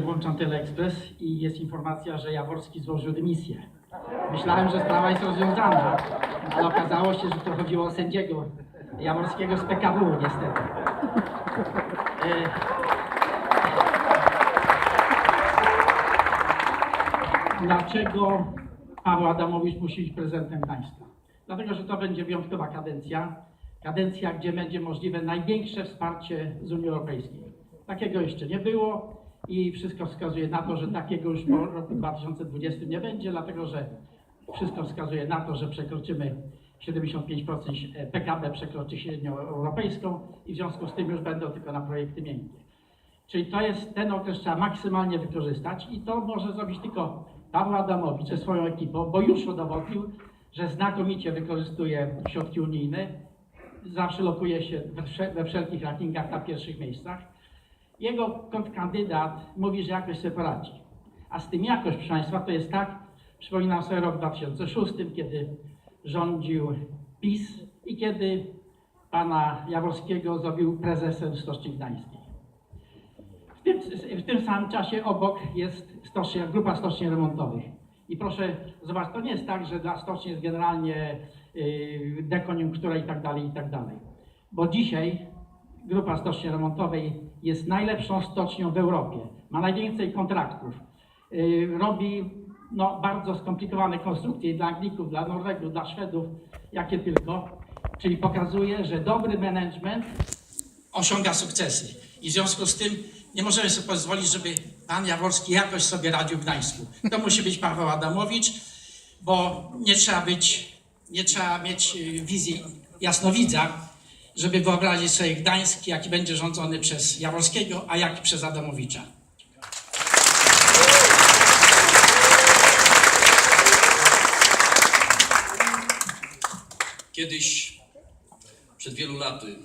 Włączam Teleekspres i jest informacja, że Jaworski złożył dymisję. Myślałem, że sprawa jest rozwiązana, ale okazało się, że to chodziło o sędziego Jaworskiego z PKW niestety. E, Dlaczego Paweł Adamowicz musi być prezydentem Gdańska? Dlatego, że to będzie wyjątkowa kadencja. Kadencja, gdzie będzie możliwe największe wsparcie z Unii Europejskiej. Takiego jeszcze nie było i wszystko wskazuje na to, że takiego już po roku 2020 nie będzie, dlatego że wszystko wskazuje na to, że przekroczymy 75% PKB przekroczy średnią europejską i w związku z tym już będą tylko na projekty miękkie. Czyli to jest ten okres trzeba maksymalnie wykorzystać i to może zrobić tylko Paweł Adamowicz ze swoją ekipą, bo już udowodnił, że znakomicie wykorzystuje środki unijne, zawsze lokuje się we, wsze- we wszelkich rankingach na pierwszych miejscach. Jego kontrkandydat mówi, że jakoś sobie poradzi. A z tym jakoś, proszę Państwa, to jest tak, przypominam sobie rok 2006, kiedy rządził PiS i kiedy pana Jaworskiego zrobił prezesem Stoczni Gdańskiej. W tym, w tym samym czasie obok jest stocznia, grupa stoczni remontowych. I proszę zobaczyć, to nie jest tak, że dla stoczni jest generalnie yy, dekoniunktura i tak dalej, i tak dalej. Bo dzisiaj grupa stoczni remontowej jest najlepszą stocznią w Europie. Ma najwięcej kontraktów. Yy, robi no, bardzo skomplikowane konstrukcje dla Anglików, dla Norwegów, dla Szwedów, jakie tylko. Czyli pokazuje, że dobry management osiąga sukcesy. I w związku z tym nie możemy sobie pozwolić, żeby pan Jaworski jakoś sobie radził w Gdańsku. To musi być Paweł Adamowicz, bo nie trzeba być, nie trzeba mieć y, wizji jasnowidza, żeby wyobrazić sobie Gdańsk, jaki będzie rządzony przez Jaworskiego, a jaki przez Adamowicza. Kiedyś, przed wielu laty,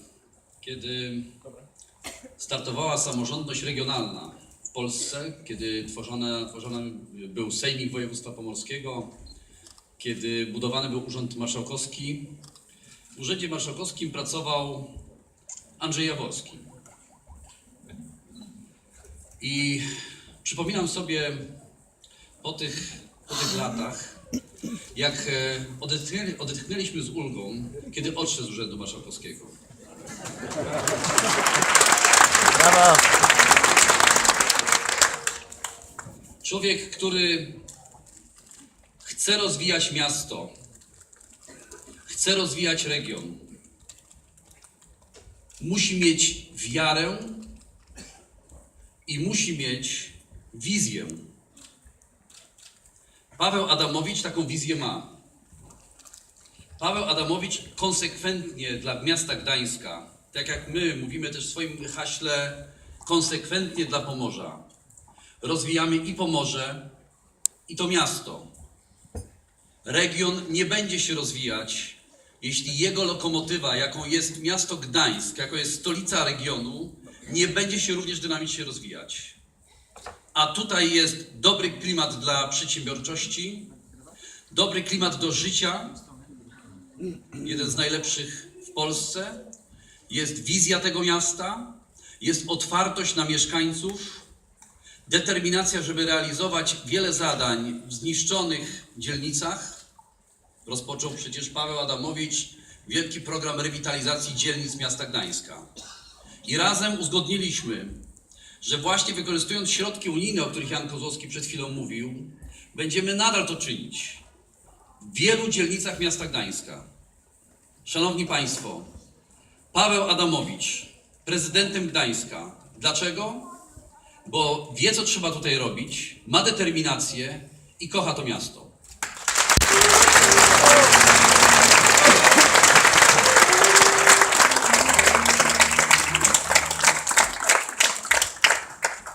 kiedy startowała samorządność regionalna w Polsce, kiedy tworzony, tworzony był Sejmik Województwa Pomorskiego, kiedy budowany był Urząd Marszałkowski, w Urzędzie Marszałkowskim pracował Andrzej Jaworski. I przypominam sobie po tych, po tych latach, jak e, odetchnęli, odetchnęliśmy z ulgą, kiedy odszedł z Urzędu Marszałkowskiego. Człowiek, który chce rozwijać miasto, chce rozwijać region, musi mieć wiarę i musi mieć wizję. Paweł Adamowicz taką wizję ma. Paweł Adamowicz konsekwentnie dla miasta Gdańska, tak jak my mówimy też w swoim haśle, konsekwentnie dla Pomorza. Rozwijamy i Pomorze, i to miasto. Region nie będzie się rozwijać, jeśli jego lokomotywa, jaką jest miasto Gdańsk, jako jest stolica regionu, nie będzie się również dynamicznie rozwijać. A tutaj jest dobry klimat dla przedsiębiorczości, dobry klimat do życia, jeden z najlepszych w Polsce. Jest wizja tego miasta, jest otwartość na mieszkańców, determinacja, żeby realizować wiele zadań w zniszczonych dzielnicach. Rozpoczął przecież Paweł Adamowicz wielki program rewitalizacji dzielnic miasta Gdańska. I razem uzgodniliśmy, że właśnie wykorzystując środki unijne, o których Jan Kozłowski przed chwilą mówił, będziemy nadal to czynić w wielu dzielnicach miasta Gdańska. Szanowni Państwo, Paweł Adamowicz, prezydentem Gdańska. Dlaczego? Bo wie, co trzeba tutaj robić, ma determinację i kocha to miasto. ¡Bravo!